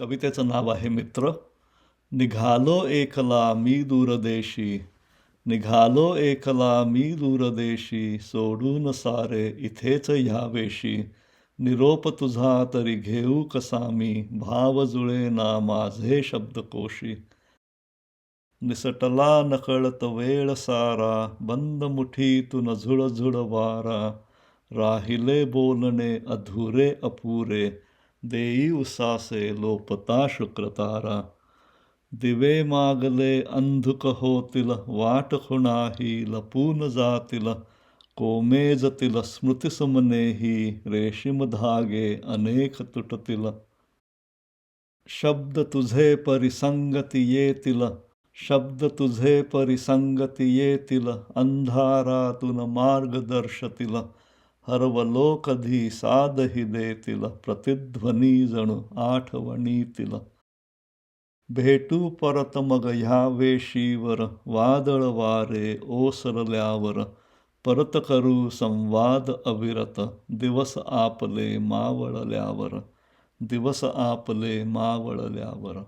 कवितेचं नाव आहे मित्र. निघालो एकला मी दूरदेशी. निघालो एकला मी दूरदेशी. सोडून सारे इथेच ह्यावेशी निरोप तुझा तरी घेऊ कसा मी? भाव जुळे ना माझे शब्दकोशी. निसटला नकळत वेळ सारा. बंद मुठीतून झुळझुळ वारा राहिले बोलणे अधुरे अपुरे. देई उसासे लोपता शुक्रतारा दिवे मागले अंधुक होतील वाट खुणाही लपून जातील कोमेजतील स्मृतिसुमनेही रेशीम धागे अनेक तुटतील शब्द तुझे परिसंगती येतील शब्द तुझे परिसंगती येतील अंधारातून मार्ग दर्शतील हरवलो कधी हिदे तिला प्रतिध्वनी जणू आठवणीतील भेटू परत मग ह्या वेशीवर वादळ वारे ओसरल्यावर. परत करू संवाद अविरत दिवस आपले मावळल्यावर. दिवस आपले मावळल्यावर.